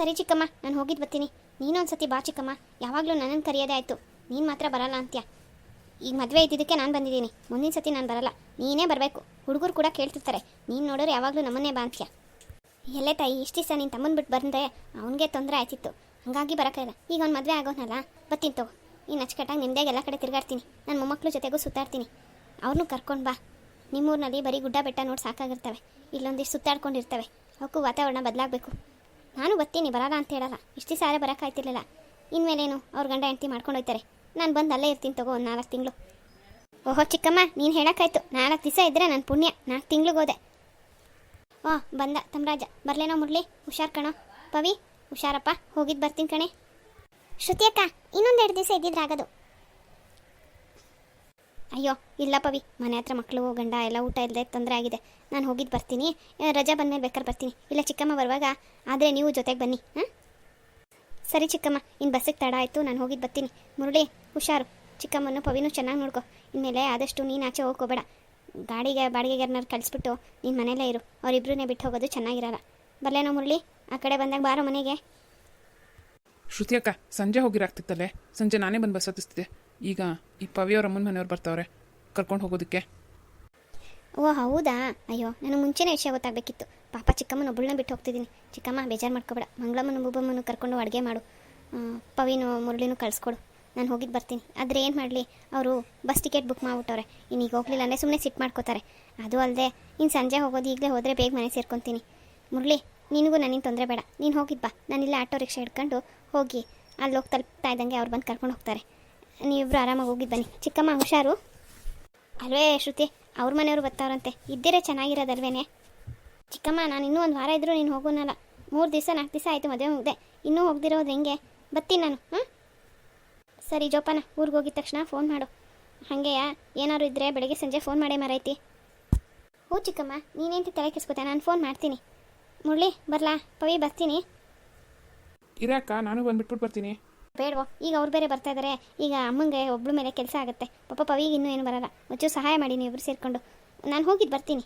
ಸರಿ ಚಿಕ್ಕಮ್ಮ, ನಾನು ಹೋಗಿದ್ದು ಬರ್ತೀನಿ. ನೀನೊಂದು ಸತಿ ಬಾ ಚಿಕ್ಕಮ್ಮ, ಯಾವಾಗಲೂ ನನ್ನನ್ನು ಕರೆಯೋದೇ ಆಯಿತು. ನೀನು ಮಾತ್ರ ಬರಲ್ಲ ಅಂತ್ಯ? ಈಗ ಮದುವೆ ಇದ್ದಿದ್ದಕ್ಕೆ ನಾನು ಬಂದಿದ್ದೀನಿ. ಮುಂದಿನ ಸತಿ ನಾನು ಬರಲ್ಲ. ನೀನೇ ಬರಬೇಕು. ಹುಡುಗರು ಕೂಡ ಕೇಳ್ತಿರ್ತಾರೆ. ನೀನು ನೋಡೋರು ಯಾವಾಗಲೂ ನಮ್ಮನ್ನೇ ಬಾ ಅಂತ್ಯ? ಎಲ್ಲೇ ತಾಯಿ ಇಷ್ಟು ದಿವಸ ನೀನು ತಮ್ಮನ ಬಿಟ್ಟು ಬಂದೆ? ಅವನಿಗೆ ತೊಂದರೆ ಆಯ್ತಿತ್ತು. ಹಾಗಾಗಿ ಬರೋಕ್ಕಾಗಿಲ್ಲ ಈಗ ಅವ್ನು ಮದುವೆ ಆಗೋನಲ್ಲ ಬರ್ತೀನಿ ತಗೋ. ನೀನು ಅಚ್ಚುಕಟ್ಟಾಗಿ ನಿಮ್ದೇ ಎಲ್ಲ ಕಡೆ ತಿರುಗಾಡ್ತೀನಿ. ನನ್ನ ಮೊಮ್ಮಕ್ಳ ಜೊತೆಗೂ ಸುತ್ತಾಡ್ತೀನಿ. ಅವ್ರನ್ನೂ ಕರ್ಕೊಂಡು ಬಾ. ನಿಮ್ಮೂರಿನಲ್ಲಿ ಬರೀ ಗುಡ್ಡ ಬೆಟ್ಟ ನೋಡಿ ಸಾಕಾಗಿರ್ತವೆ. ಇಲ್ಲೊಂದಿಷ್ಟು ಸುತ್ತಾಡ್ಕೊಂಡಿರ್ತವೆ. ಅವಕ್ಕೂ ವಾತಾವರಣ ಬದಲಾಗಬೇಕು. ನಾನು ಬರ್ತೀನಿ ಬರಲ್ಲ ಅಂತ ಹೇಳಲ್ಲ. ಇಷ್ಟು ಆರೆ ಬರೋಕ್ಕಾಯ್ತಿರ್ಲಿಲ್ಲ ಇನ್ಮೇಲೇನು ಅವ್ರ ಗಂಡ ಹೆಂಡತಿ ಮಾಡ್ಕೊಂಡು ಹೋಗ್ತಾರೆ ನಾನು ಬಂದು ಅಲ್ಲೇ ಇರ್ತೀನಿ ತಗೋ ಒಂದು ನಾಲ್ಕು ತಿಂಗಳು. ಓಹೋ ಚಿಕ್ಕಮ್ಮ, ನೀನು ಹೇಳೋಕ್ಕಾಯ್ತು. ನಾಲ್ಕು ದಿವಸ ಇದ್ದರೆ ನನ್ನ ಪುಣ್ಯ. ನಾಲ್ಕು ತಿಂಗ್ಳಿಗೆ ಹೋದೆ. ಓ, ಬಂದ ತಮ್ರಾಜ. ಬರಲೇನೋ ಮುರಳಿ ಹುಷಾರ್ ಕಣೋ. ಪವಿ, ಹುಷಾರಪ್ಪ. ಹೋಗಿದ್ದು ಬರ್ತೀನಿ ಕಣೆ. ಶ್ರುತಿಯಕ್ಕ ಇನ್ನೊಂದೆರಡು ದಿವಸ ಇದ್ದಿದ್ರಾಗದು. ಅಯ್ಯೋ, ಇಲ್ಲ ಪವಿ. ಮನೆ ಹತ್ರ ಮಕ್ಕಳು ಗಂಡ, ಎಲ್ಲ ಊಟ ಇಲ್ಲದೆ ತೊಂದರೆ ಆಗಿದೆ. ನಾನು ಹೋಗಿದ್ದು ಬರ್ತೀನಿ. ರಜಾ ಬಂದಮೇಲೆ ಬೇಕಾದ್ರೆ ಬರ್ತೀನಿ. ಇಲ್ಲ, ಚಿಕ್ಕಮ್ಮ ಬರುವಾಗ, ಆದರೆ ನೀವು ಜೊತೆಗೆ ಬನ್ನಿ ಹಾಂ ಸರಿ ಚಿಕ್ಕಮ್ಮ ಇನ್ನು ಬಸ್ಸಿಗೆ ತಡ ಆಯಿತು, ನಾನು ಹೋಗಿದ್ದು ಬರ್ತೀನಿ. ಮುರಳಿ, ಹುಷಾರು. ಚಿಕ್ಕಮ್ಮನ್ನು ಪವಿನೂ ಚೆನ್ನಾಗಿ ನೋಡ್ಕೊ. ಇನ್ಮೇಲೆ ಆದಷ್ಟು ನೀನು ಆಚೆ ಹೋಗ್ಕೋಬೇಡ. ಗಾಡಿಗೆ ಬಾಡಿಗೆಗಾರನ್ನ ಕಳಿಸ್ಬಿಟ್ಟು ನೀನು ಮನೇಲೇ ಇರು. ಅವರಿಬ್ಬರನ್ನೇ ಬಿಟ್ಟು ಹೋಗೋದು ಚೆನ್ನಾಗಿರಲ್ಲ. ಬಲ್ಲೇನೋ ಮುರಳಿ? ಆ ಕಡೆ ಬಂದಾಗ ಬಾರೋ ಮನೆಗೆ. ಶ್ರುತಿ ಅಕ್ಕ, ಸಂಜೆ ಹೋಗಿರಾಗ್ತಿತ್ತಲ್ಲೇ? ಸಂಜೆ ನಾನೇ ಬಂದು ಬಸ್ ಹತ್ತಿಸ್ತಿದ್ದೆ. ಈಗ ಈ ಪವಿಯವ್ರ ಅಮ್ಮನ ಮನೆಯವ್ರು ಬರ್ತಾವ್ರೆ, ಕರ್ಕೊಂಡು ಹೋಗೋದಕ್ಕೆ. ಓ, ಹೌದಾ? ಅಯ್ಯೋ ನನಗೆ ಮುಂಚೆನೇ ವಿಷಯ ಗೊತ್ತಾಗಬೇಕಿತ್ತು. ಪಾಪ ಚಿಕ್ಕಮ್ಮನ ಒಬ್ಬಳನ್ನ ಬಿಟ್ಟು ಹೋಗ್ತಿದ್ದೀನಿ. ಚಿಕ್ಕಮ್ಮ, ಬೇಜಾರು ಮಾಡ್ಕೋಬೇಡ. ಮಂಗಳಮ್ಮನ ಮುಬಮ್ಮನ ಕರ್ಕೊಂಡು ಅಡುಗೆ ಮಾಡು. ಪವಿನು ಮುರಳಿನೂ ಕಳಿಸ್ಕೊಡು. ನಾನು ಹೋಗಿದ್ದು ಬರ್ತೀನಿ. ಆದರೆ ಏನು ಮಾಡಲಿ? ಅವರು ಬಸ್ ಟಿಕೆಟ್ ಬುಕ್ ಮಾಡಿಬಿಟ್ಟವ್ರೆ. ಇನ್ನು ಈಗ ಹೋಗ್ಲಿಲ್ಲ ಅಂದರೆ ಸುಮ್ಮನೆ ಸಿಟ್ಟು ಮಾಡ್ಕೋತಾರೆ. ಅದು ಅಲ್ಲದೆ ಇನ್ನು ಸಂಜೆ ಹೋಗೋದು ಈಗಲೇ ಹೋದರೆ ಬೇಗ ಮನೆ ಸೇರ್ಕೊತೀನಿ. ಮುರಳಿ, ನಿನಗೂ ನನಗೆ ತೊಂದರೆ ಬೇಡ. ನೀನು ಹೋಗಿದ್ದು ಬಾ. ನಾನಿಲ್ಲ ಆಟೋ ರಿಕ್ಷಾ ಹಿಡ್ಕೊಂಡು ಹೋಗಿ, ಅಲ್ಲಿ ಹೋಗಿ ತಲುಪ್ತಾ ಇದ್ದಂಗೆ ಅವ್ರು ಬಂದು ಕರ್ಕೊಂಡು ಹೋಗ್ತಾರೆ. ನೀವಿಬ್ರು ಆರಾಮಾಗಿ ಹೋಗಿ ಬನ್ನಿ. ಚಿಕ್ಕಮ್ಮ, ಹುಷಾರು? ಅಲ್ವೇ, ಶ್ರುತಿ, ಅವ್ರ ಮನೆಯವರು ಬರ್ತಾವ್ರಂತೆ. ಇದ್ದಿರೇ ಚೆನ್ನಾಗಿರೋದಲ್ವೇನೆ? ಚಿಕ್ಕಮ್ಮ, ನಾನು ಇನ್ನೂ ಒಂದು ವಾರ ಇದ್ದರೂ ನೀನು ಹೋಗೋನಲ್ಲ. ಮೂರು ದಿವಸ, ನಾಲ್ಕು ದಿವಸ ಆಯಿತು ಮದುವೆ ಮುಗ್ದೆ. ಇನ್ನೂ ಹೋಗ್ದಿರೋದು ಹೆಂಗೆ? ಬತ್ತೀನಿ ನಾನು ಹ್ಞೂ ಸರಿ, ಜೋಪಾನ, ಊರಿಗೆ ಹೋಗಿದ ತಕ್ಷಣ ಫೋನ್ ಮಾಡು. ಹಾಗೆಯಾ? ಏನಾದ್ರು ಇದ್ದರೆ ಬೆಳಗ್ಗೆ ಸಂಜೆ ಫೋನ್ ಮಾಡೇ ಮರೈತಿ. ಹ್ಞೂ ಚಿಕ್ಕಮ್ಮ ನೀನೇಂತ ತಲೆ ಕೆಸ್ಕೋತೆ ನಾನು ಫೋನ್ ಮಾಡ್ತೀನಿ. ಮುರಳಿ, ಬರಲಾ? ಪವಿ, ಬರ್ತೀನಿ. ಇರಾಕ ನಾನು ಬಂದ್ಬಿಟ್ಬಿಟ್ಟು ಬರ್ತೀನಿ. ಬೇಡವೋ ಈಗ ಅವ್ರು ಬೇರೆ ಬರ್ತಾ ಇದ್ದಾರೆ ಈಗ ಅಮ್ಮಂಗೆ ಒಬ್ಳು ಮೇಲೆ ಕೆಲಸ ಆಗುತ್ತೆ. ಪಾಪ ಪವಿಗೆ ಇನ್ನೂ ಏನು ಬರಲ್ಲ. ಒಂಚೂರು ಸಹಾಯ ಮಾಡಿ ನೀವು ಇಬ್ರು ಸೇರಿಕೊಂಡು. ನಾನು ಹೋಗಿದ್ದು ಬರ್ತೀನಿ.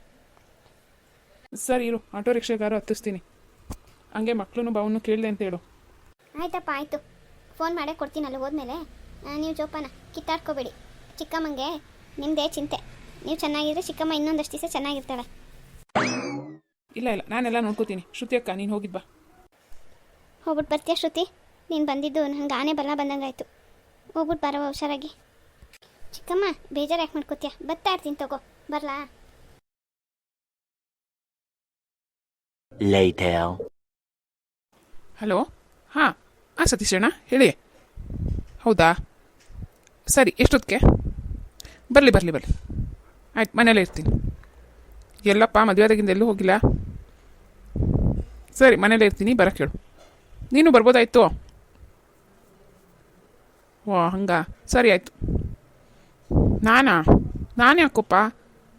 ಸರ್ ಇರು ಆಟೋ ರಿಕ್ಷಾಗಾರು ಹತ್ತಿಸ್ತೀನಿ. ಹಂಗೆ ಮಕ್ಕಳು ಬಾವನ್ನು ಕೇಳಿದೆ ಅಂತ ಹೇಳು. ಆಯ್ತಪ್ಪ ಆಯಿತು. ಫೋನ್ ಮಾಡೇ ಕೊಡ್ತೀನಿ ಅಲ್ಲಿ ಹೋದ್ಮೇಲೆ. ನೀವು ಜೋಪಾನ ಕಿತ್ತಾಡ್ಕೋಬೇಡಿ. ಚಿಕ್ಕಮ್ಮಂಗೆ ನಿಮ್ಮದೇ ಚಿಂತೆ. ನೀವು ಚೆನ್ನಾಗಿದ್ರೆ ಚಿಕ್ಕಮ್ಮ ಇನ್ನೊಂದಷ್ಟು ದಿವಸ ಚೆನ್ನಾಗಿರ್ತಾಳೆ. ಇಲ್ಲ ಇಲ್ಲ ನಾನೆಲ್ಲ ನೋಡ್ಕೋತೀನಿ. ಶ್ರುತಿ ಅಕ್ಕ ನೀನು ಹೋಗಿ ಬಾ. ಹೋಗ್ಬಿಟ್ಟು ಬರ್ತೀಯ ಶ್ರುತಿ? ನೀನು ಬಂದಿದ್ದು ನಂಗೆ ಆನೆ ಬಲ ಬಂದಂಗಾಯ್ತು. ಹೋಗ್ಬಿಟ್ಟು ಬರವ ಹುಷಾರಾಗಿ. ಚಿಕ್ಕಮ್ಮ ಬೇಜಾರು ಯಾಕೆ ಮಾಡ್ಕೋತೀಯ? ಬತ್ತಾ ಇರ್ತೀನಿ ತಗೋ. ಬರಲಾ. ಹಲೋ? ಹಾಂ ಹಾಂ ಸತೀಶ್ ಅಣ್ಣ ಹೇಳಿ. ಹೌದಾ? ಸರಿ ಎಷ್ಟೊತ್ತಿಗೆ? ಬರಲಿ ಬರಲಿ ಬರಲಿ. ಆಯ್ತು ಮನೇಲೇ ಇರ್ತೀನಿ. ಎಲ್ಲಪ್ಪ ಮದುವೆ ಆದಾಗಿಂದ ಎಲ್ಲೂ ಹೋಗಿಲ್ಲ? ಸರಿ ಮನೇಲೇ ಇರ್ತೀನಿ ಬರೋಕ್ಕೆ ಹೇಳು. ನೀನು ಬರ್ಬೋದಾಯ್ತು? ಓ, ಹಂಗಾ. ಸರಿ ಆಯಿತು. ನಾನಾ? ನಾನು ಯಾಕಪ್ಪ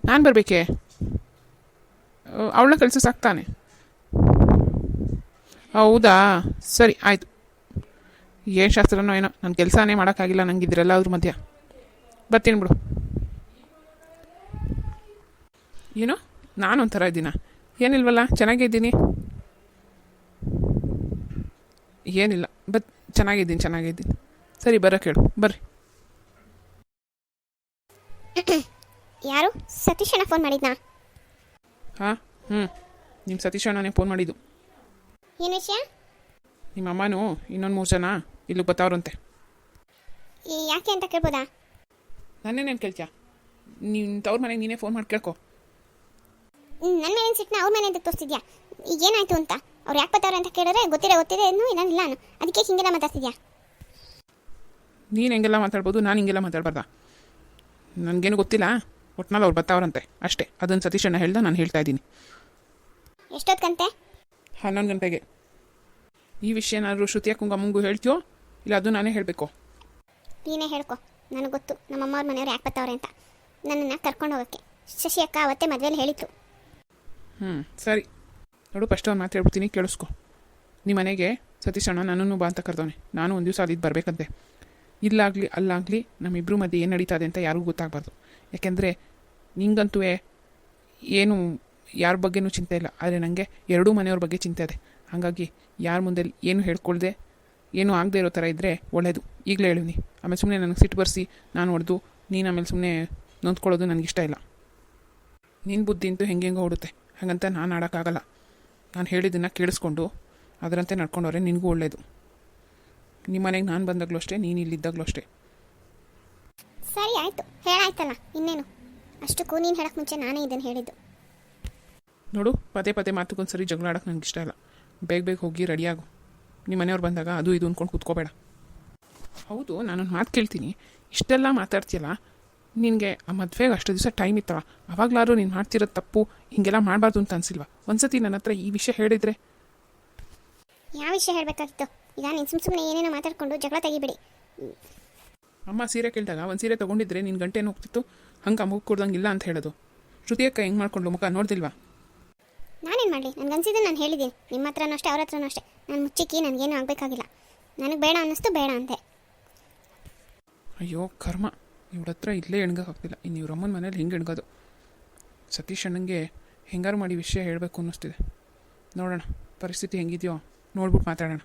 ನಾನು ಬರಬೇಕೇ? ಅವಳನ್ನ ಕಳಿಸು ಸಾಕ್ತಾನೆ ಹೌದಾ? ಸರಿ, ಆಯಿತು. ಏನು ಶಾಸ್ತ್ರನೋ ಏನೋ ನನ್ನ ಕೆಲಸನೇ ಮಾಡೋಕ್ಕಾಗಿಲ್ಲ ನಂಗೆ ಇದ್ರೆಲ್ಲ ಅದ್ರ ಮಧ್ಯ. ಬರ್ತೀನಿ ಬಿಡು. ಏನೋ? ನಾನು ಒಂಥರ ಇದ್ದೀನ? ಏನಿಲ್ವಲ್ಲ, ಚೆನ್ನಾಗೇ ಇದ್ದೀನಿ. ಏನಿಲ್ಲ ಬತ್ ಚೆನ್ನಾಗಿದ್ದೀನಿ ಚೆನ್ನಾಗಿದ್ದೀನಿ ಸರಿ ಬರ ಕೇಳು ಬರ್ರಿ. ಯಾರು? ಸತೀಶ್ ಅಣ್ಣ ಫೋನ್ ಮಾಡಿದ್ನಾ? ಹಾಂ ಹ್ಞೂ ನಿಮ್ಮ ಸತೀಶ್ ಅಣ್ಣನೇ ಫೋನ್ ಮಾಡಿದ್ದು. ಏನು ವಿಷಯ? ನಿಮ್ಮ ಅಮ್ಮನೂ ಇನ್ನೊಂದು ಮೂರು ಜನ ಇಲ್ಲಿಗೆ ಬರ್ತಾವ್ರಂತೆ ಈ ಯಾಕೆ ಅಂತ ಕೇಳ್ಬೋದಾ? ನನ್ನೇನೇನು ಕೇಳ್ತೀಯ? ನೀನು ತವ್ರ ಮನೆಗೆ ನೀನೇ ಫೋನ್ ಮಾಡಿ ಕೇಳ್ಕೊ. ನನ್ನ ಮೇಲಿನ ಸಿಟ್ಟನ್ನ ಅವ್ರ ಮನೆ ಅಂತ ತೋರಿಸ್ತಿದ್ಯಾ? ಈಗ ಏನಾಯ್ತು ಅಂತ? ಅವ್ರು ಯಾಕೆ ಬರ್ತಾವ್ರೆ ಅಂತ ಕೇಳಿದ್ರೆ ಗೊತ್ತಿರೋ ಗೊತ್ತಿದೆ. ಇನ್ನೂ ಇಲ್ಲ ನಾನು ಅದಕ್ಕೆ ಹಿಂಗೆಲ್ಲ ಮಾತಾಡ್ತಿದ್ಯಾ? ನೀನು ಹೆಂಗೆಲ್ಲ ಮಾತಾಡ್ಬೋದು ನಾನು ಹಿಂಗೆಲ್ಲ ಮಾತಾಡ್ಬಾರ್ದ? ನನಗೇನು ಗೊತ್ತಿಲ್ಲ ಒಟ್ನಲ್ಲಿ ಅವ್ರು ಬರ್ತಾವ್ರಂತೆ ಅಷ್ಟೇ. ಅದನ್ನು ಸತೀಶಣ್ಣ ಹೇಳ್ದ ನಾನು ಹೇಳ್ತಾ ಇದ್ದೀನಿ. ಎಷ್ಟೊತ್ಕಂತೆ ಹನ್ನೊಂದು ಗಂಟೆಗೆ. ಈ ವಿಷಯ ಏನಾದರೂ ಶ್ರುತಿಯ ಕುಂಗಮ್ಮಂಗು ಹೇಳ್ತೀಯೋ ಇಲ್ಲ ಅದು ನಾನೇ ಹೇಳಬೇಕು? ನೀನೇ ಹೇಳ್ಕೊ. ನನಗೆ ಗೊತ್ತು ನಮ್ಮಮ್ಮ ಅಮ್ಮವ್ರ ಮನೆಯವ್ರು ಯಾಕೆ ಬರ್ತಾವ್ರೆ ಅಂತ. ನನ್ನನ್ನು ಕರ್ಕೊಂಡು ಹೋಗೋಕ್ಕೆ. ಶಶಿ ಅಕ್ಕ ಅವತ್ತೇ ಮದುವೆಯಲ್ಲಿ ಹೇಳಿತ್ತು ಹ್ಞೂ ಸರಿ. ನೋಡು ಫಸ್ಟ್ ಒಂದು ಮಾತು ಹೇಳ್ಬಿಡ್ತೀನಿ ಕೇಳಿಸ್ಕೊ. ನಿಮ್ಮ ಮನೆಗೆ ಸತೀಶ್ ಅಣ್ಣ ನನ್ನನ್ನು ಬಾ ಅಂತ ಕರೆದವನೆ. ನಾನು ಒಂದು ದಿವಸ ಅಲ್ಲಿದ್ದು ಬರಬೇಕಂತೆ. ಇಲ್ಲಾಗಲಿ, ಅಲ್ಲಾಗಲಿ ನಮ್ಮಿಬ್ಬರು ಮಧ್ಯೆ ಏನು ನಡೀತಾ ಅಂತ ಯಾರಿಗೂ ಗೊತ್ತಾಗಬಾರ್ದು. ಯಾಕೆಂದರೆ ನಿಂಗಂತೂ ಏನು ಯಾರ ಬಗ್ಗೆನೂ ಚಿಂತೆ ಇಲ್ಲ. ಆದರೆ ನನಗೆ ಎರಡೂ ಮನೆಯವ್ರ ಬಗ್ಗೆ ಚಿಂತೆ ಇದೆ. ಹಾಗಾಗಿ ಯಾರ ಮುಂದೆ ಏನು ಹೇಳ್ಕೊಳ್ದೆ, ಏನು ಆಗದೆ ಇರೋ ಥರ ಇದ್ದರೆ ಒಳ್ಳೇದು. ಈಗಲೇ ಹೇಳಿದ್ನಿ ಆಮೇಲೆ ಸುಮ್ಮನೆ ನನಗೆ ಸಿಟ್ಟು ಬರ್ಸಿ, ನಾನು ಹೊಡೆದು, ನೀನು ಆಮೇಲೆ ಸುಮ್ಮನೆ ನೊಂದ್ಕೊಳ್ಳೋದು ನನಗಿಷ್ಟ ಇಲ್ಲ. ನಿನ್ನ ಬುದ್ಧಿ ಅಂತೂ ಹೆಂಗೆ ಹೆಂಗೆ ಓಡುತ್ತೆ. ಹಾಗಂತ ನಾನು ಆಡೋಕ್ಕಾಗಲ್ಲ. ನಾನು ಹೇಳಿದ್ದನ್ನು ಕೇಳಿಸ್ಕೊಂಡು, ಅದರಂತೆ ನಡ್ಕೊಂಡವ್ರೆ ನಿನಗೂ ಒಳ್ಳೆಯದು ನಿಮ್ಮ ಮನೆಗೆ ನಾನು ಬಂದಾಗಲೂ ಅಷ್ಟೇ ನೀನು ಇಲ್ಲಿದ್ದಾಗಲೂ ಅಷ್ಟೇ. ಸರಿ ಆಯಿತು. ಹೇಳಾಯ್ತಲ್ಲ ಇನ್ನೇನು? ಅಷ್ಟಕ್ಕೂ ನೀನು ಹೇಳಕ್ಕೆ ಮುಂಚೆ ನಾನೇ ಇದನ್ನು ಹೇಳಿದ್ದು. ನೋಡು ಪದೇ ಪದೇ ಮಾತುಕೊಂದು ಸರಿ ಜಗಳ ಆಡೋಕೆ ನನಗೆ ಇಷ್ಟ ಇಲ್ಲ. ಬೇಗ ಬೇಗ ಹೋಗಿ ರೆಡಿಯಾಗು ನಿಮ್ಮ ಮನೆಯವ್ರು ಬಂದಾಗ ಅದು ಇದು ಅಂದ್ಕೊಂಡು ಕೂತ್ಕೋಬೇಡ. ಹೌದು ನಾನೊಂದು ಮಾತು ಕೇಳ್ತೀನಿ. ಇಷ್ಟೆಲ್ಲ ಮಾತಾಡ್ತೀಯಲ್ಲ ನಿನಗೆ ಆ ಮದುವೆಗೆ ಅಷ್ಟು ದಿವಸ ಟೈಮ್ ಇತ್ತಲ್ಲ ಅವಾಗಲಾದ್ರೂ ನೀನು ಮಾಡ್ತಿರೋ ತಪ್ಪು ಹಿಂಗೆಲ್ಲ ಮಾಡಬಾರ್ದು ಅಂತ ಅನಿಸಿಲ್ವಾ? ಒಂದ್ಸತಿ ನನ್ನ ಹತ್ರ ಈ ವಿಷಯ ಹೇಳಿದರೆ? ಯಾವ ವಿಷಯ ಹೇಳಬೇಕಾಗಿತ್ತು? ಈಗ ನೀನು ಸುಮ್ಮ ಸುಮ್ಮನೆ ಏನೇನೋ ಮಾತಾಡ್ಕೊಂಡು ಜಗಳ ತೆಗಿಬಿಡಿ. ಅಮ್ಮ ಸೀರೆ ಕೇಳಿದಾಗ ಒಂದು ಸೀರೆ ತೊಗೊಂಡಿದ್ರೆ ನಿನ್ನ ಗಂಟೆನೂ ಹೋಗ್ತಿತ್ತು? ಹಂಗೆ ಮುಗ್ ಕೊಡ್ದಂಗೆ ಇಲ್ಲ ಅಂತ ಹೇಳೋದು. ಶ್ರುತಿಯಕ್ಕ ಹೆಂಗೆ ಮಾಡ್ಕೊಂಡು ಮುಖ? ನೋಡ್ದಿಲ್ವಾ? ನಾನೇನು ಮಾಡಲಿ? ನನಗೆ ಅನ್ಸಿದ್ದು ನಾನು ಹೇಳಿದ್ದೀನಿ. ನಿಮ್ಮ ಹತ್ರನೂ ಅಷ್ಟೇ ಅವ್ರ ಹತ್ರನೂ ಅಷ್ಟೇ. ನಾನು ಮುಚ್ಚಿಕ್ಕಿ ನನಗೇನು ಆಗಬೇಕಾಗಿಲ್ಲ. ನನಗೆ ಬೇಡ ಅನ್ನಿಸ್ತು ಬೇಡ ಅಂತೆ. ಅಯ್ಯೋ ಕರ್ಮ. ಇವ್ರ ಹತ್ರ ಇಲ್ಲೇ ಎಣ್ಗಕ್ಕಾಗ್ತಿಲ್ಲ ಇನ್ನು ಇವ್ರ ಅಮ್ಮನ ಮನೇಲಿ ಹಿಂಗೆ ಎಣ್ಗೋದು? ಸತೀಶ್ ಅಣ್ಣಂಗೆ ಹೆಂಗಾರು ಮಾಡಿ ವಿಷಯ ಹೇಳಬೇಕು ಅನ್ನಿಸ್ತಿದೆ. ನೋಡೋಣ ಪರಿಸ್ಥಿತಿ ಹೆಂಗಿದೆಯೋ? ನೋಡ್ಬಿಟ್ಟು ಮಾತಾಡೋಣ.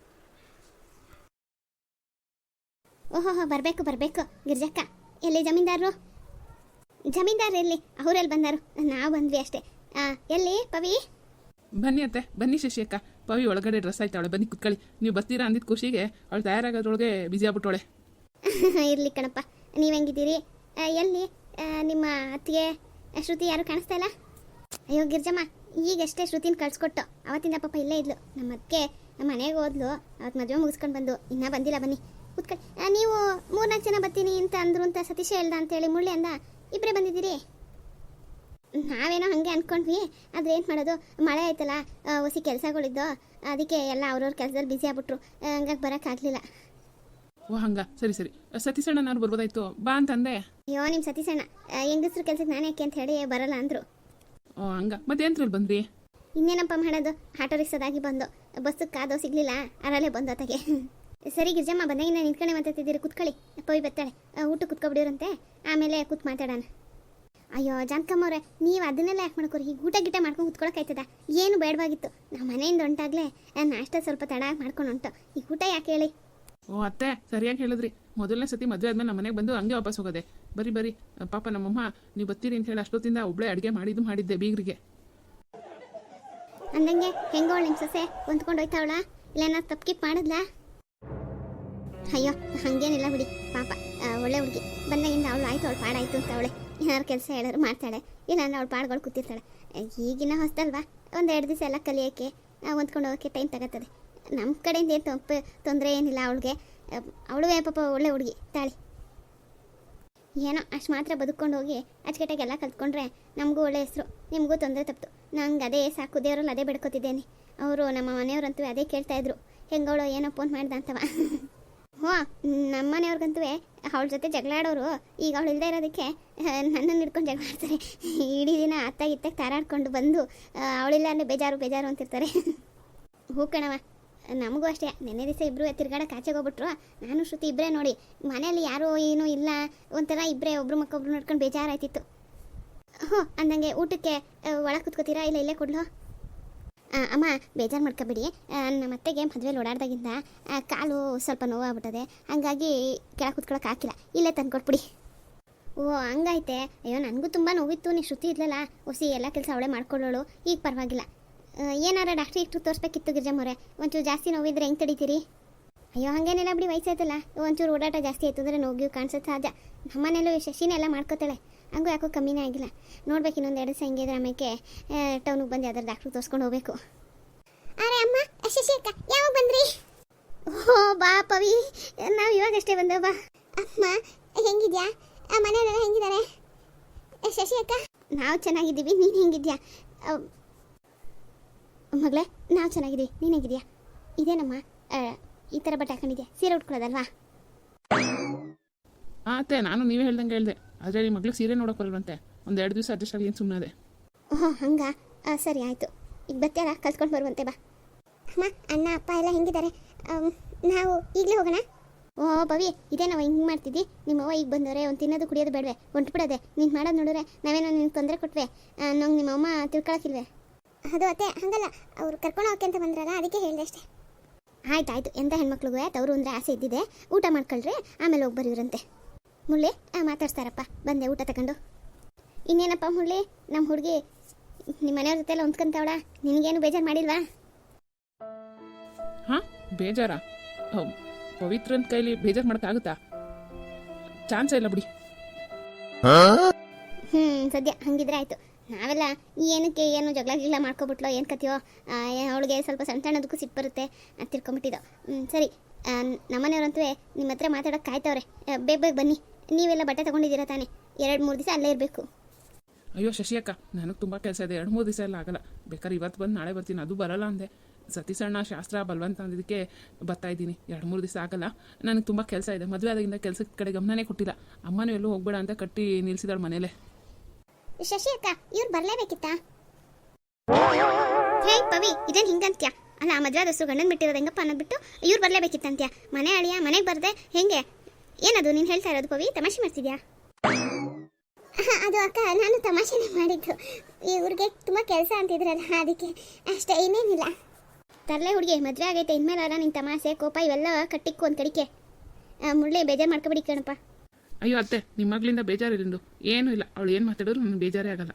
ಓಹೋ ಬರಬೇಕು ಬರಬೇಕು ಗಿರ್ಜಕ್ಕ. ಎಲ್ಲಿ ಜಮೀನ್ದಾರರು? ಜಮೀನ್ದಾರ್ ಎಲ್ಲಿ? ಅವರಲ್ಲಿ ಬಂದಾರು? ನಾವು ಬಂದ್ವಿ ಅಷ್ಟೇ. ಎಲ್ಲಿ ಪವಿ? ಬನ್ನಿ ಅತ್ತೆ ಬನ್ನಿ ಶಶಿಯಕ್ಕ ಪವಿ ಒಳಗಡೆ ಡ್ರೆಸ್ ಆಯ್ತಾವಳೆ ಬನ್ನಿ ಕುತ್ಕೊಳ್ಳಿ. ನೀವು ಬರ್ತೀರಾ ಅಂದಿದ್ದ ಖುಷಿಗೆ ಅವಳು ತಯಾರಾಗೋದ್ರೊಳಗೆ ಬಿಜಿ ಆಗ್ಬಿಟ್ಟೋಳೆ ಇರ್ಲಿ ಕಣಪ್ಪ. ನೀವು ಹೆಂಗಿದ್ದೀರಿ? ಎಲ್ಲಿ? ನಿಮ್ಮ ಅತ್ತಿಗೆ ಶ್ರುತಿ ಯಾರು ಕಾಣಿಸ್ತಾ ಇಲ್ಲ? ಅಯ್ಯೋ ಗಿರ್ಜಮ್ಮ ಈಗಷ್ಟೇ ಶ್ರುತಿನ ಕಳ್ಸಿಕೊಟ್ಟು ಅವತ್ತಿಂದ ಪಾಪ ಇಲ್ಲೇ ಇದ್ಲು. ನಮ್ಮ ನಮ್ಮ ಮನೆಗೆ ಹೋದ್ಲು ಅವತ್ತು ಮದುವೆ ಮುಗಿಸ್ಕೊಂಡು ಬಂದು ಇನ್ನೂ ಬಂದಿಲ್ಲ ಬನ್ನಿ ಕೂತ್ಕೊಳ್ಳಿ ನೀವು ಮೂರ್ನಾಲ್ಕು ಜನ ಬರ್ತೀನಿ ಅಂತ ಅಂದ್ರು ಅಂತ ಸತೀಶ ಹೇಳ್ದ ಅಂತೇಳಿ ಮುಳ್ಳಿ ಅಂದ ಇಬ್ಬರೇ ಬಂದಿದ್ದೀರಿ? ನಾವೇನೋ ಹಾಗೆ ಅಂದ್ಕೊಂಡ್ವಿ ಆದ್ರೆ ಏನು ಮಾಡೋದು ಮಳೆ ಆಯ್ತಲ್ಲ ಹೊಸಿ ಕೆಲಸಗಳಿದ್ದು ಅದಕ್ಕೆ ಎಲ್ಲ ಅವ್ರವ್ರ ಕೆಲಸದಲ್ಲಿ ಬ್ಯುಸಿ ಆಗ್ಬಿಟ್ರು ಹಂಗಾಗಿ ಬರೋಕ್ಕಾಗಲಿಲ್ಲ ಓ ಹಂಗ ಸರಿ ಸರಿ ಸತೀಸಣ್ಣ ನಾನು ಬರ್ಬೋದಾಯ್ತು ಬಾ ಅಂತಂದೆ. ಅಯ್ಯೋ ನಿಮ್ಮ ಸತೀಶಣ್ಣ ಹೆಂಗಸ್ರು ಕೆಲ್ಸಕ್ಕೆ ನಾನು ಯಾಕೆ ಅಂತ ಹೇಳಿ ಬರಲ್ಲ ಅಂದರು. ಓ ಹಂಗ ಮತ್ತೆ ಎಂತ್ರಲ್ಲಿ ಬಂದ್ರಿ? ಇನ್ನೇನಪ್ಪ ಮಾಡೋದು ಆಟೋ ರಿಕ್ಷಾದಾಗಿ ಬಂದು ಬಸ್ಸು ಕಾದೋ ಸಿಗ್ಲಿಲ್ಲ. ಅರಲ್ಲೇ ಬಂದು ಅತ್ತಾಗೆ ಸರಿ ಗಿರ್ಜಮ್ಮ ಬಂದಾಗಿಂದ ನಿಂತ್ಕೊಂಡೆ ಮಾತಾಡ್ತಿದ್ದೀರಿ. ಕುತ್ಕೊಳ್ಳಿ. ಪೋಯ್ ಬರ್ತಾಳೆ. ಊಟ ಕುತ್ಕೊಬಿಡಿರಂತೆ. ಆಮೇಲೆ ಕೂತ್ ಮಾತಾಡೋಣ. ಅಯ್ಯೋ ಜಾನ್ಕಮ್ಮವ್ರೆ ನೀವು ಅದನ್ನೆಲ್ಲ ಯಾಕೆ ಮಾಡ್ಕೊರಿ? ಈಗ ಊಟ ಗಿಟ ಮಾಡ್ಕೊಂಡು ಕುತ್ಕೊಳಕ್ಕಾಯ್ತದ? ಏನು ಬೇಡವಾಗಿತ್ತು. ನಮ್ಮ ಮನೆಯಿಂದ ಹೊಂಟಾಗ್ಲೇ ನಾನು ನಾಷ್ಟ ಸ್ವಲ್ಪ ತಡ ಮಾಡ್ಕೊಂಡು ಹೊಂಟು. ಈಗ ಊಟ ಯಾಕೆ ಹೇಳಿ? ಓ, ಅತ್ತೆ, ಸರಿಯಾಗಿ ಹೇಳಿದ್ರಿ. ಮೊದಲನೇ ಸತಿ ಮದುವೆ ಆದ್ಮೇಲೆ ನಮ್ಮ ಮನೆಗೆ ಬಂದು ಹಂಗೆ ವಾಪಸ್ ಹೋಗೋದೆ. ಬರೀ ಬರೀ, ಪಾಪ ನಮ್ಮಮ್ಮ, ನೀವು ಬರ್ತೀರಿ ಅಂತ ಹೇಳಿ ಅಷ್ಟೊತ್ತಿಂದ ಒಬ್ಳೆ ಅಡುಗೆ ಮಾಡಿದ್ದು ಮಾಡಿದ್ದೆ ಬೀಗ್ರಿಗೆ. ಅಂದಂಗೆ ಹೆಂಗೋಳು ನಿಮ್ಮ ಸೊಸೆ ಹೊಂದ್ಕೊಂಡು ಹೋಯ್ತಾವಳ. ಇಲ್ಲ ಏನಾದ್ರು ತಪ್ಪಿಪ್ ಅಯ್ಯೋ, ಹಂಗೇನಿಲ್ಲ ಬಿಡಿ. ಪಾಪ ಒಳ್ಳೆ ಹುಡುಗಿ. ಬಂದಾಗಿಂದ ಅವಳು ಆಯ್ತು, ಅವಳು ಪಾಡಾಯ್ತು ಅಂತ ಅವಳೆ. ಏನಾದ್ರು ಕೆಲಸ ಹೇಳಿದ್ರು ಮಾಡ್ತಾಳೆ. ಇಲ್ಲಾಂದ್ರೆ ಅವಳು ಪಾಡ್ಗಳು ಕೂತಿರ್ತಾಳೆ. ಈಗಿನ ಹೊಸ್ತಲ್ವಾ ಒಂದು ಎರಡು ದಿವಸ ಎಲ್ಲ ಕಲಿಯೋಕ್ಕೆ ಹೊಂದ್ಕೊಂಡು ಹೋಗೋಕ್ಕೆ ಟೈಮ್ ತಗೋತದೆ ನಮ್ಮ ಕಡೆಯಿಂದ ಏನು ತಪ್ಪು, ತೊಂದರೆ ಏನಿಲ್ಲ ಅವಳಿಗೆ. ಅವಳು ಪಾಪ ಒಳ್ಳೆ ಹುಡುಗಿ, ತಾಳಿ. ಏನೋ ಅಷ್ಟು ಮಾತ್ರ ಬದುಕೊಂಡು ಹೋಗಿ ಅಚ್ಚುಕಟ್ಟಾಗೆಲ್ಲ ಕಲ್ತ್ಕೊಂಡ್ರೆ ನಮಗೂ ಒಳ್ಳೆ ಹೆಸರು, ನಿಮಗೂ ತೊಂದರೆ ತಪ್ಪು ನಂಗೆ ಅದೇ ಸಾಕು, ದೇವರಲ್ಲಿ ಅದೇ ಬಿಡ್ಕೋತಿದ್ದೇನೆ. ಅವರು ನಮ್ಮ ಮನೆಯವ್ರಂತೂ ಅದೇ ಕೇಳ್ತಾ ಇದ್ರು. ಹೆಂಗವಳು ಏನೋ ಫೋನ್ ಮಾಡ್ದ ಅಂತವ. ಹ್ಞೂ, ನಮ್ಮ ಮನೆಯವ್ರಿಗಂತೂ ಅವಳ ಜೊತೆ ಜಗಳ ಆಡೋರು, ಈಗ ಅವಳು ಇಲ್ಲದೆ ಇರೋದಕ್ಕೆ ನನ್ನನ್ನು ಹಿಡ್ಕೊಂಡು ಜಗಳ ಆಡ್ತಾರೆ. ಇಡೀ ದಿನ ಅತ್ತ ಇತ್ತಾಗ ತಾರಾಡ್ಕೊಂಡು ಬಂದು ಅವಳಿಲ್ಲ ಅಂದರೆ ಬೇಜಾರು ಬೇಜಾರು ಅಂತಿರ್ತಾರೆ. ಹೂ ಕಣವ ನಮಗೂ ಅಷ್ಟೇ. ನೆನ್ನೆ ದಿವಸ ಇಬ್ಬರು ತಿರ್ಗಾಡಕ್ಕೆ ಆಚೆಗೆ ಹೋಗ್ಬಿಟ್ರು. ನಾನು, ಶ್ರುತಿ ಇಬ್ಬರೇ ನೋಡಿ. ಮನೇಲಿ ಯಾರೂ ಏನೂ ಇಲ್ಲ. ಒಂಥರ ಇಬ್ಬರೇ ಒಬ್ರು ಮಕ್ಕೊಬ್ರು ನೋಡ್ಕೊಂಡು ಬೇಜಾರಾಯ್ತಿತ್ತು. ಹ್ಞೂ ಅಂದಂಗೆ ಊಟಕ್ಕೆ ಒಳಗೆ ಕುತ್ಕೋತೀರಾ? ಇಲ್ಲ ಇಲ್ಲೇ ಕೊಡ್ಲು? ಅಮ್ಮ, ಬೇಜಾರು ಮಾಡ್ಕೋಬೇಡಿ. ನಮ್ಮ ಅತ್ತೆಗೆ ಮದುವೆಲಿ ಓಡಾಡ್ದಾಗಿಂದ ಕಾಲು ಸ್ವಲ್ಪ ನೋವಾಗ್ಬಿಟ್ಟದೆ. ಹಾಗಾಗಿ ಕೆಳಗೆ ಕುತ್ಕೊಳಕ್ಕೆ ಹಾಕಿಲ್ಲ. ಇಲ್ಲೇ ತಂದ್ಕೊಟ್ಬಿಡಿ ಓ ಹಂಗೈತೆ ಅಯ್ಯೋ, ನನಗೂ ತುಂಬ ನೋವಿತ್ತು. ನೀ, ಶ್ರುತಿ ಇದ್ಲಲ್ಲ. ಒಸಿ ಎಲ್ಲ ಕೆಲಸ ಅವಳೇ ಮಾಡ್ಕೊಳ್ಳೋಳು. ಈಗ ಪರವಾಗಿಲ್ಲ. ಏನಾರ ಡಾಕ್ಟ್ರಿ ಇಟ್ಟು ತೋರಿಸ್ಬೇಕಿತ್ತು ಗಿರ್ಜಮ್ಮವ್ರೆ. ಒಂಚೂರು ಜಾಸ್ತಿ ನೋವಿದ್ರೆ ಹೆಂಗೆ ತಡಿತೀರಿ? ಅಯ್ಯೋ ಹಾಗೇನಿಲ್ಲ ಬಿಡಿ ವಯಸ್ಸಾಯ್ತಲ್ಲ. ಒಂಚೂರು ಓಡಾಟ ಜಾಸ್ತಿ ಆಯ್ತು ಅಂದರೆ ನೋವು ಕಾಣಿಸುತ್ತೆ ಸಹಜ. ನಮ್ಮನೆಯಲ್ಲೂ ಶಶಿನೇ ಎಲ್ಲ ಮಾಡ್ಕೋತಾಳೆ. ಹಂಗೂ ಯಾಕೋ ಕಮ್ಮಿನೇ ಆಗಿಲ್ಲ. ನೋಡ್ಬೇಕು ಇನ್ನೊಂದು ಎರಡು ದಿವಸ ಹೆಂಗಿದ್ರೆ ಆಮೇಲೆ ಟೌನಿಗೆ ಬಂದು ಯಾವ್ದಾರು ಡಾಕ್ಟ್ರು ತೋರಿಸ್ಕೊಂಡು ಹೋಗ್ಬೇಕು. ಅರೆ ಅಮ್ಮ ಶಶಿ ಅಕ್ಕ ಯಾವಾಗ ಬಂದ್ರಿ? ಓ ಬಾ ಪವಿ. ನಾವು ಇವಾಗಷ್ಟೇ ಬಂದವ ಬಾ. ಅಮ್ಮ ಹೆಂಗಿದ್ಯಾ? ಮನೆಯಲ್ಲೆಲ್ಲ ಹೆಂಗಿದ್ದಾರೆ? ಶಶಿ ಅಕ್ಕ? ನಾವು ಚೆನ್ನಾಗಿದ್ದೀವಿ ನೀನು ಹೆಂಗಿದ್ಯಾ? ಮಗಳೇ ನಾವು ಚೆನ್ನಾಗಿದ್ದೀವಿ ನೀನು ಹೇಗಿದೆಯಾ ಇದೇನಮ್ಮ ಈ ಥರ ಬಟ್ಟೆ ಹಾಕೊಂಡಿದ್ಯಾ? ಸೀರೆ ಉಟ್ಕೊಳ್ಳೋದಲ್ವಾ? ಆ ಅತ್ತೆ ನಾನು ನೀವೇ ಹೇಳ್ದಂಗೆ ಹೇಳಿದೆ. ಆದರೆ ನಿಮ್ಮ ಮಗಳಿಗೆ ಸೀರೆ ನೋಡೋಕೆ ಬರಲ್ವಂತೆ ಒಂದು ಎರಡು ದಿವಸ ಅಡ್ಜಸ್ಟ್ ಆಗಿ ಏನು ಸುಮ್ಮನೆ ಓಹೋ ಹಂಗ? ಸರಿ ಆಯಿತು. ಈಗ ಬರ್ತೀರಾ ಕಲ್ತ್ಕೊಂಡು ಬರುವಂತೆ ಬಾ. ಅಮ್ಮ ಅಣ್ಣ ಅಪ್ಪ ಎಲ್ಲ ಹೆಂಗಿದ್ದಾರೆ? ನಾವು ಈಗಲೇ ಹೋಗೋಣ? ಓ ಭವಿ ಇದೇ ನಾವು ಹಿಂಗೆ ಮಾಡ್ತಿದ್ದಿ? ನಿಮ್ಮವ್ವ ಈಗ ಬಂದವರೆ ಒಂದು ತಿನ್ನೋದು ಕುಡಿಯೋದು ಬೇಡವೆ. ಹೊಂಟ್ಬಿಡೋದೆ. ನೀನು ಮಾಡೋದು ನೋಡಿದ್ರೆ ನಾವೇನೋ ನಿನ್ಗೆ ತೊಂದರೆ ಕೊಟ್ವೆ. ನಂಗೆ ನಿಮ್ಮಮ್ಮ ತಿಳ್ಕೊಳಕ್ಕಿಲ್ವೇ. ಅದು ಅತ್ತೆ ಹಂಗಲ್ಲ. ಅವ್ರು ಕರ್ಕೊಂಡು ಹೋಗಕ್ಕೆ ಅಂತ ಬಂದ್ರಲ್ಲ ಅದಕ್ಕೆ ಹೇಳಿದೆ ಅಷ್ಟೇ. ಆಯ್ತು ಆಯ್ತು. ಎಂಥ ಹೆಣ್ಮಕ್ಳಿಗೂ ಆಯ್ತು? ಅವರು ಅಂದರೆ ಆಸೆ ಇದ್ದಿದೆ. ಊಟ ಮಾಡ್ಕೊಳ್ರಿ ಆಮೇಲೆ ಹೋಗಿ ಬರೀವ್ರಂತೆ ಮುಳ್ಳಿ ಆ, ಮಾತಾಡ್ಸ್ತಾರಪ್ಪ. ಬಂದೆ ಊಟ ತಗೊಂಡು. ಇನ್ನೇನಪ್ಪ ಮುಳ್ಳಿ ನಮ್ಮ ಹುಡುಗಿ ನಿಮ್ಮ ಮನೆಯವ್ರ ಜೊತೆ ಎಲ್ಲ ಹೊಂದ್ಕೊಂತವಳ. ನಿನಗೇನು ಬೇಜಾರು ಮಾಡಿಲ್ವಾ? ಹಾಂ ಬೇಜಾರಾ? ಪವಿತ್ರ ಪವಿತ್ರನ ಕೈಲಿ ಬೇಜಾರು ಮಾಡೋಕ್ಕಾಗುತ್ತಾ? ಚಾನ್ಸ್ ಇಲ್ಲ ಬಿಡಿ. ಹ್ಞೂ ಸದ್ಯ ಹಂಗಿದ್ರೆ ಆಯಿತು. ನಾವೆಲ್ಲ ಏನಕ್ಕೆ ಏನು ಜಗಳ ಗಿಗಳ ಮಾಡ್ಕೊಬಿಟ್ಲೋ, ಏನು ಕತಿಯೋ ಅವಳಿಗೆ ಸ್ವಲ್ಪ ಸಣ್ಣ ಸಣ್ಣದಕ್ಕೂ ಸಿಟ್ಟು ಬರುತ್ತೆ ಅಂತ ತಿಳ್ಕೊಂಬಿಟ್ಟಿದ್ದೋ. ಸರಿ. ನಮ್ಮ ನಮ್ಮನೆಯವ್ರಂತೂ ನಿಮ್ಮ ಹತ್ರ ಮಾತಾಡೋಕೆ ಕಾಯ್ತವ್ರೆ. ಬೇಗ ಬೇಗ ಬನ್ನಿ. ನೀವೆಲ್ಲ ಬಟ್ಟೆ ತೊಗೊಂಡಿದ್ದೀರಾ ತಾನೇ. ಎರಡು ಮೂರು ದಿವಸ ಅಲ್ಲೇ ಇರಬೇಕು. ಅಯ್ಯೋ ಶಶಿಯಕ್ಕ ನನಗೆ ತುಂಬ ಕೆಲಸ ಇದೆ. ಎರಡು ಮೂರು ದಿವಸ ಎಲ್ಲ ಆಗಲ್ಲ. ಬೇಕಾದ್ರೆ ಇವತ್ತು ಬಂದು ನಾಳೆ ಬರ್ತೀನಿ. ಅದು ಬರಲ್ಲ ಅಂದೆ. ಸತೀಸಣ್ಣ ಶಾಸ್ತ್ರ, ಬಲವಂತ ಅಂದಿದ್ದಕ್ಕೆ ಬರ್ತಾ ಇದ್ದೀನಿ. ಎರಡು ಮೂರು ದಿವಸ ಆಗಲ್ಲ. ನನಗೆ ತುಂಬ ಕೆಲಸ ಇದೆ. ಮದುವೆ ಆದಾಗಿಂದ ಕೆಲಸದ ಕಡೆ ಗಮನನೇ ಕೊಟ್ಟಿಲ್ಲ. ಅಮ್ಮನೂ ಎಲ್ಲೂ ಹೋಗ್ಬೇಡ ಅಂತ ಕಟ್ಟಿ ನಿಲ್ಲಿಸಿದಾಳು ಮನೇಲೆ. ಶಶಿ ಅಕ್ಕ ಇವ್ರು ಬರಲೇಬೇಕಿತ್ತಾ? ಹೇ ಪವಿ ಇದೇನು ಹಿಂಗಂತ್ಯ? ಅಲ್ಲ ಮದುವೆ ದೋಸ್ರು ಗಂಡನ್ ಬಿಟ್ಟಿರೋದು ಹೆಂಗಪ್ಪ ಅನ್ನೋದ್ಬಿಟ್ಟು ಇವ್ರು ಬರಲೇಬೇಕಿತ್ತಂತ್ಯ? ಮನೆ ಅಳಿಯ ಮನೆಗೆ ಬರ್ದೆ ಹೆಂಗೆ? ಏನದು ನೀನು ಹೇಳ್ತಾ ಇರೋದು ಪವಿ? ತಮಾಷೆ ಮಾಡ್ತಿದ್ಯಾ? ಅದು ಅಕ್ಕ ನಾನು ತಮಾಷೆನೇ ಮಾಡಿದ್ದು. ಇವ್ರಿಗೆ ತುಂಬ ಕೆಲಸ ಅಂತಿದ್ರಲ್ಲ ಅದಕ್ಕೆ ಅಷ್ಟೇ ಇನ್ನೇನಿಲ್ಲ. ತರಲೆ ಹುಡುಗಿ ಮದುವೆ ಆಗೈತೆ ಇನ್ಮೇಲೆ ಇನ್ಮೇಲಾರ ನಿನ್ನ ತಮಾಷೆ ಕೋಪ ಇವೆಲ್ಲ ಕಟ್ಟಿಕ್ಕು ಒಂದು ಕಡಿಕೆ ಆ, ಮುಳ್ಳಿ ಬೇಜಾರು ಮಾಡ್ಕೊಬಿಡಿ ಕಣಪ್ಪ. ಅಯ್ಯೋ ಅತ್ತೆ ನಿಮ್ಮ ಮಗಳಿಂದ ಬೇಜಾರಿಲ್ಲಿಂದು ಏನೂ ಇಲ್ಲ. ಅವಳು ಏನು ಮಾತಾಡಿದ್ರು ನನಗೆ ಬೇಜಾರೇ ಆಗಲ್ಲ.